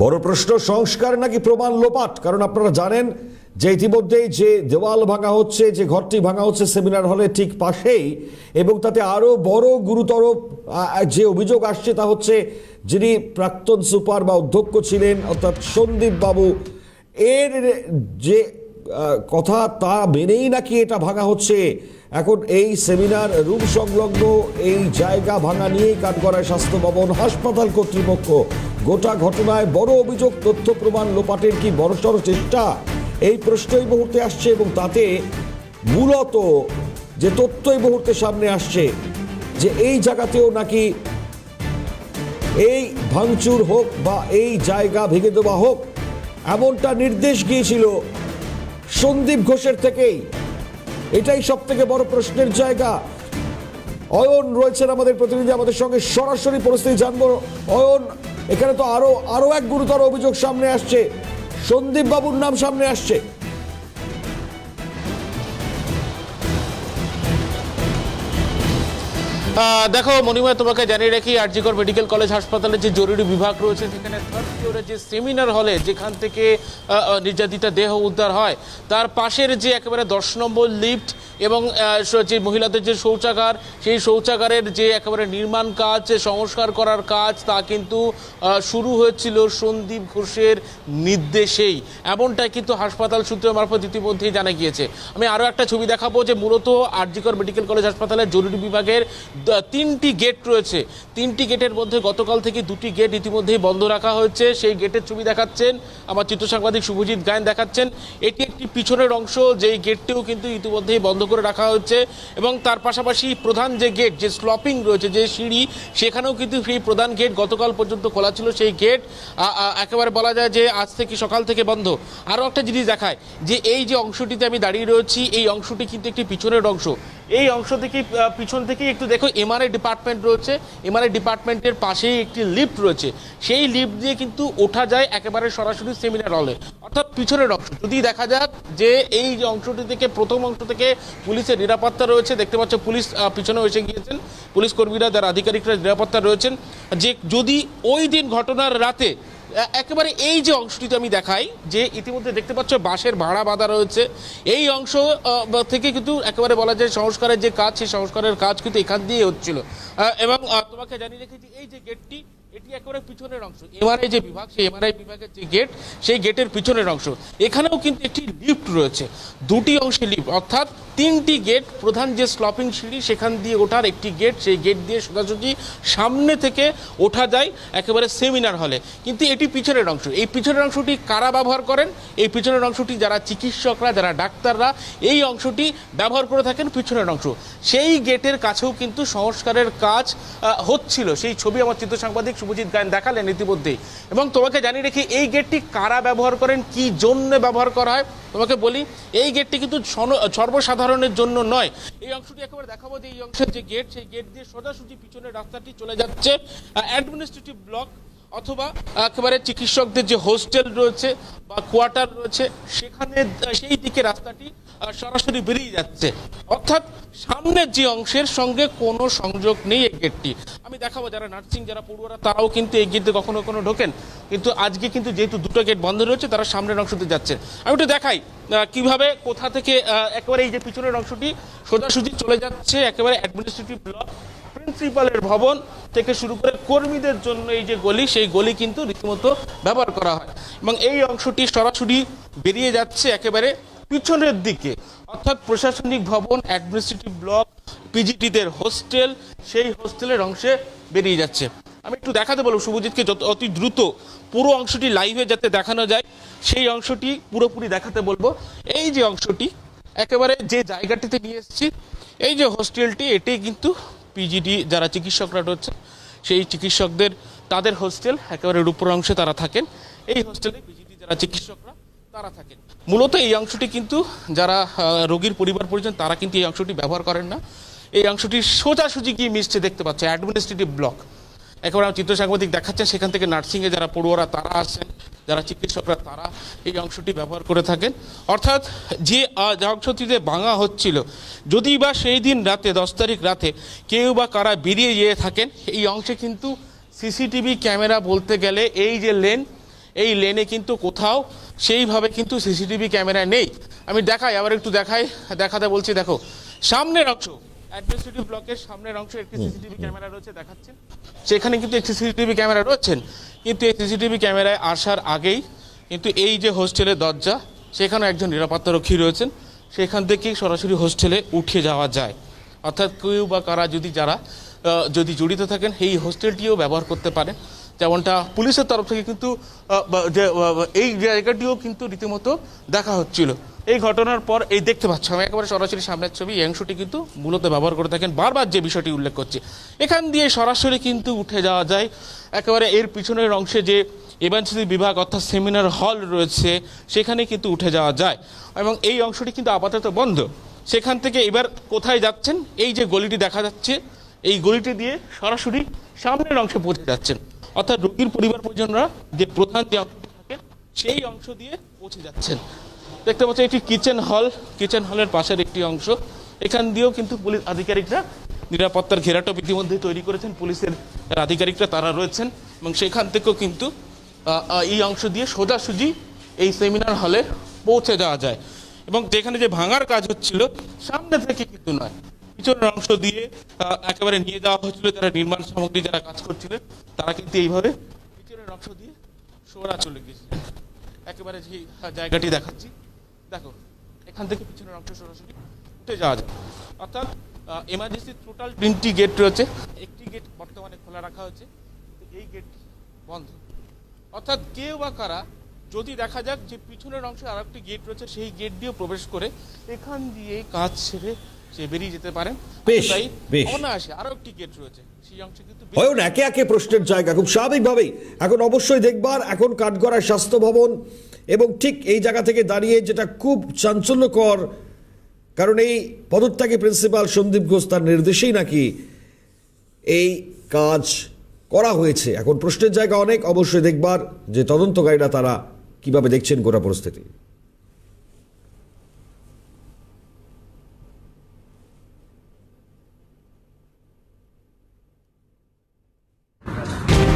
বড় প্রশ্ন, সংস্কার নাকি প্রমাণ লোপাট? কারণ আপনারা জানেন যে ইতিমধ্যেই যে দেওয়াল ভাঙা হচ্ছে, যে ঘরটি ভাঙা হচ্ছে সেমিনার হলে ঠিক পাশেই, এবং তাতে আরও বড়, গুরুতর যে অভিযোগ আসছে তা হচ্ছে যিনি প্রাক্তন সুপার বা অধ্যক্ষ ছিলেন, অর্থাৎ সন্দীপ বাবু এর যে কথা তা মেনেই নাকি এটা ভাঙা হচ্ছে? এখন এই সেমিনার, রুম সংলগ্ন এই জায়গা ভাঙা নিয়েই কাঠগড়ায় স্বাস্থ্য ভবন হাসপাতাল কর্তৃপক্ষ। গোটা ঘটনায় বড় অভিযোগ, তথ্য প্রমাণ লোপাটের কি বড়সড় চেষ্টা? এই প্রশ্ন এই মুহূর্তে আসছে এবং তাতে মূলত যে তথ্য এই মুহূর্তে সামনে আসছে, যে এই জায়গাতেও নাকি এই ভাঙচুর হোক বা এই জায়গা ভেঙে দেওয়া হোক, এমনটা নির্দেশ গিয়েছিল সন্দীপ ঘোষের থেকেই। এটাই সব থেকে বড় প্রশ্নের জায়গা। অয়ন রয়েছেন আমাদের প্রতিনিধি, আমাদের সঙ্গে সরাসরি পরিস্থিতি জানব। অয়ন, এখানে তো আরও আরও এক গুরুতর অভিযোগ সামনে আসছে। সন্দীপ বাবুর নাম সামনে আসছে। দেখো, মণিময়, তোমাকে জানিয়ে রাখি, আরজিকর মেডিকেল কলেজ হাসপাতালে যে জরুরি বিভাগ রয়েছে সেখানে থার্ড ফ্লোরে যে সেমিনার হলে যেখান থেকে নির্যাতিতা দেহ উদ্ধার হয়, তার পাশের যে একেবারে দশ নম্বর লিফট এবং যে মহিলাদের যে শৌচাগার, সেই শৌচাগারের যে একেবারে নির্মাণ কাজ, সংস্কার করার কাজ, তা কিন্তু শুরু হয়েছিল সন্দীপ ঘোষের নির্দেশেই। এমনটাই কিন্তু হাসপাতাল সূত্রের মারফত ইতিমধ্যেই জানা গিয়েছে। আমি আরও একটা ছবি দেখাবো যে মূলত আরজিকর মেডিকেল কলেজ হাসপাতালের জরুরি বিভাগের তিনটি গেট রয়েছে। তিনটি গেটের মধ্যে গতকাল থেকে দুটি গেট ইতিমধ্যেই বন্ধ রাখা হয়েছে। সেই গেটের ছবি দেখাচ্ছেন। আমার চিত্র সাংবাদিক শুভজিৎ গায়ন দেখাচ্ছেন। এটি একটি পিছনের অংশ, যেই গেটটিও কিন্তু ইতিমধ্যেই বন্ধ করে রাখা হয়েছে। এবং তার পাশাপাশি প্রধান যে গেট, যে স্লপিং রয়েছে, যে সিঁড়ি, সেখানেও কিন্তু সেই প্রধান গেট গতকাল পর্যন্ত খোলা ছিল সেই গেট। একেবারে বলা যায় যে আজ থেকে সকাল থেকে বন্ধ। আরও একটা জিনিস দেখায় যে এই যে অংশটিতে আমি দাঁড়িয়ে রয়েছি, এই অংশটি কিন্তু একটি পিছনের অংশ। এই অংশ থেকে পিছন থেকে একটু দেখো এমআরআই ডিপার্টমেন্ট রয়েছে এমআরআই ডিপার্টমেন্টের পাশেই একটি লিফট রয়েছে। সেই লিফট দিয়ে কিন্তু ওঠা যায় একেবারে সরাসরি সেমিনার হলে অর্থাৎ পিছনের অংশ। যদি দেখা যাক যে এই যে অংশটি থেকে, প্রথম অংশ থেকে পুলিশের নিরাপত্তা রয়েছে, দেখতে পাচ্ছ পুলিশ পিছনে এসে গিয়েছেন। পুলিশ কর্মীরা, যারা আধিকারিকরা নিরাপত্তা রয়েছেন। যে যদি ওই দিন ঘটনার রাতে একেবারে এই যে অংশটিতে আমি দেখাই, যে ইতিমধ্যে দেখতে পাচ্ছ বাঁশের ভাড়া বাঁধা রয়েছে। এই অংশ থেকে কিন্তু একেবারে বলা যায় সংস্কারের যে কাজ, সেই সংস্কারের কাজ কিন্তু এখান দিয়ে হচ্ছিল। এবং তোমাকে জানিয়ে রেখেছি, এই যে গেটটি, এটি একেবারে পিছনের অংশ। এমআরআই যে বিভাগ, সেই এমআরআই বিভাগের যে গেট, সেই গেটের পিছনের অংশ। এখানেও কিন্তু একটি লিফট রয়েছে। দুটি অংশে লিফট, অর্থাৎ তিনটি গেট প্রধান যে স্লপিং সিঁড়ি, সেখান দিয়ে ওঠার একটি গেট সেই গেট দিয়ে সোজাসুজি সামনে থেকে ওঠা যায় একেবারে সেমিনার হলে কিন্তু এটি পিছনের অংশ। এই পিছনের অংশটি কারা ব্যবহার করেন? এই পিছনের অংশটি যারা চিকিৎসকরা, যারা ডাক্তাররা, এই অংশটি ব্যবহার করে থাকেন পিছনের অংশ। সেই গেটের কাছেও কিন্তু সংস্কারের কাজ হচ্ছিল। সেই ছবি আমার চিত্র সাংবাদিক শুভজিৎ গায়ন দেখালেন ইতিমধ্যেই এবং তোমাকে জানিয়ে রেখে, এই গেটটি কারা ব্যবহার করেন? কি জন্য ব্যবহার করা হয়? তোমাকে বলি, এই গেটটি কিন্তু সন- সর্বসাধারণের জন্য নয়। এই অংশটি একেবারে দেখাবো যে এই অংশের যে গেট সেই গেট দিয়ে সোজাসুজি পিছনের রাস্তাটি চলে যাচ্ছে। অ্যাডমিনিস্ট্রেটিভ ব্লক অথবা একেবারে চিকিৎসকদের যে হোস্টেল রয়েছে বা কোয়ার্টার রয়েছে, সেখানে সেই দিকে রাস্তাটি সরাসরি বেরিয়ে যাচ্ছে। অর্থাৎ সামনের যে অংশের সঙ্গে কোনো সংযোগ নেই এই গেটটি আমি দেখাবো যারা নার্সিং, যারা পড়ুয়ারা, তারাও কিন্তু এই গেট কখনো কখনো ঢোকেন। কিন্তু আজকে কিন্তু যেহেতু দুটো গেট বন্ধ রয়েছে, তারা সামনের অংশতে যাচ্ছে। আমি একটু দেখাই কীভাবে, কোথা থেকে একেবারে এই যে পিছনের অংশটি সোজাসুজি চলে যাচ্ছে, একেবারে অ্যাডমিনিস্ট্রেটিভ ব্লক প্রিন্সিপালের ভবন থেকে শুরু করে কর্মীদের জন্য এই যে গলি, সেই গলি কিন্তু রীতিমতো ব্যবহার করা হয়। এবং এই অংশটি সরাসরি বেরিয়ে যাচ্ছে একেবারে পিছনের দিকে। অর্থাৎ প্রশাসনিক ভবন, অ্যাডমিনিস্ট্রেটিভ ব্লক, পিজিটিদের হোস্টেল, সেই হোস্টেলের অংশে বেরিয়ে যাচ্ছে। আমি একটু দেখাতে বলব শুভজিৎকে যত অতি দ্রুত পুরো অংশটি লাইভে যাতে দেখানো যায়, সেই অংশটি পুরোপুরি দেখাতে বলব। এই যে অংশটি, একেবারে যে জায়গাটিতে নিয়ে এসেছি, এই যে হোস্টেলটি এটি কিন্তু পিজিডি যারা চিকিৎসকরা রয়েছে, সেই চিকিৎসকদের, তাদের হোস্টেল, একেবারে উপর অংশে তারা থাকেন। এই হোস্টেলে পিজিডি যারা চিকিৎসকরা তারা থাকেন। মূলত এই অংশটি কিন্তু যারা রোগীর পরিবার পরিজন, তারা কিন্তু এই অংশটি ব্যবহার করেন না। এই অংশটি সোজাসুজি গিয়ে মিশছে দেখতে পাচ্ছে অ্যাডমিনিস্ট্রেটিভ ব্লক একেবারে আমার চিত্র সাংবাদিক দেখাচ্ছেন, সেখান থেকে নার্সিংয়ে যারা পড়ুয়ারা, তারা আসেন, যারা চিকিৎসকরা, তারা এই অংশটি ব্যবহার করে থাকেন। অর্থাৎ যে অংশটিতে ভাঙা হচ্ছিল যদি বা সেই দিন রাতে, দশ তারিখ রাতে, কেউ বা কারা বেরিয়ে গিয়ে থাকেন, এই অংশে কিন্তু সিসিটিভি ক্যামেরা বলতে গেলে এই যে লেন এই লেনে কিন্তু কোথাও সেইভাবে কিন্তু সিসিটিভি ক্যামেরা নেই। আমি দেখাই আবার একটু দেখাই দেখাতে বলছি দেখো সামনের অংশ অ্যাডমিনিস্ট্রেটিভ ব্লকের সামনের অংশে একটি সিসিটিভি ক্যামেরা রয়েছে দেখাচ্ছেন। সেখানে কিন্তু একটি সিসিটিভি ক্যামেরা রয়েছেন কিন্তু এই সিসিটিভি ক্যামেরায় আসার আগেই কিন্তু এই যে হোস্টেলের দরজা সেখানে একজন নিরাপত্তারক্ষী রয়েছেন। সেখান থেকেই সরাসরি হোস্টেলে উঠে যাওয়া যায়। অর্থাৎ কেউ বা কারা যদি যারা যদি জড়িত থাকেন এই হোস্টেলটিও ব্যবহার করতে পারেন। যেমনটা পুলিশের তরফ থেকে কিন্তু এই জায়গাটিও কিন্তু রীতিমতো দেখা হচ্ছিল। এই ঘটনার পর এই দেখতে পাচ্ছ, আমি একেবারে সরাসরি সামনের ছবি, এই অংশটি কিন্তু মূলত ব্যবহার করে থাকেন, বারবার যে বিষয়টি উল্লেখ করছি। এখান দিয়ে সরাসরি কিন্তু উঠে যাওয়া যায়, একেবারে এর পিছনের অংশে যে এমার্জেন্সি বিভাগ অর্থাৎ সেমিনার হল রয়েছে, সেখানে কিন্তু উঠে যাওয়া যায় এবং এই অংশটি কিন্তু আপাতত বন্ধ। সেখান থেকে এবার কোথায় যাচ্ছেন? এই যে গলিটি দেখা যাচ্ছে, এই গলিটি দিয়ে সরাসরি সামনের অংশে পৌঁছে যাচ্ছেন। অর্থাৎ রোগীর পরিবার পরিজনরা যে প্রধান যে অংশটি থাকে সেই অংশ দিয়ে পৌঁছে যাচ্ছেন। দেখতে পাচ্ছেন একটি কিচেন হল কিচেন হলের পাশের একটি অংশ। এখান দিয়েও কিন্তু পুলিশ আধিকারিকরা নিরাপত্তার ঘেরাটোপ ইতিমধ্যে তৈরি করেছেন। পুলিশের আধিকারিকরা তারা রয়েছেন এবং সেখান থেকেও কিন্তু এই অংশ দিয়ে সোজাসুজি এই সেমিনার হলে পৌঁছে যাওয়া যায়। এবং যেখানে যে ভাঙার কাজ হচ্ছিল, সামনে থেকে কিন্তু নয়। পিছনের অংশ দিয়ে একেবারে নিয়ে যাওয়া হয়েছিল যারা নির্মাণ সামগ্রী যারা কাজ করছিলেন, তারা কিন্তু এইভাবে পিছনের অংশ দিয়ে সোরা চলে গিয়েছিলেন একেবারে যে জায়গাটি দেখাচ্ছি। দেখো, এখান থেকে পিছনের অংশ সরাসরি উঠে যাওয়া যায়। অর্থাৎ এমার্জেন্সি টোটাল তিনটি গেট রয়েছে। একটি গেট বর্তমানে খোলা রাখা হয়েছে। এই গেট বন্ধ। অর্থাৎ কেউ বা কারা, যদি দেখা যাক যে পিছনের অংশে আর একটি গেট রয়েছে, সেই গেট দিয়ে প্রবেশ করে এখান দিয়ে কাজ ছেড়ে সে বেরিয়ে যেতে পারেন বেশ। অনায়াসে আরও একটি গেট রয়েছে। সেই অংশে কিন্তু বেশ- অয়ন একে একে প্রশ্নের জায়গা খুব স্বাভাবিকভাবেই। এখন অবশ্যই দেখবার এখন কাঠগড়ায় স্বাস্থ্য ভবন এবং ঠিক এই জায়গা থেকে দাঁড়িয়ে যেটা খুব চাঞ্চল্যকর কারণ এই পদত্যাগী প্রিন্সিপাল সন্দীপ ঘোষ তার নির্দেশেই নাকি এই কাজ করা হয়েছে। এখন প্রশ্নের জায়গা অনেক অবশ্যই দেখবার যে তদন্তকারীরা তারা কীভাবে দেখছেন গোটা পরিস্থিতি।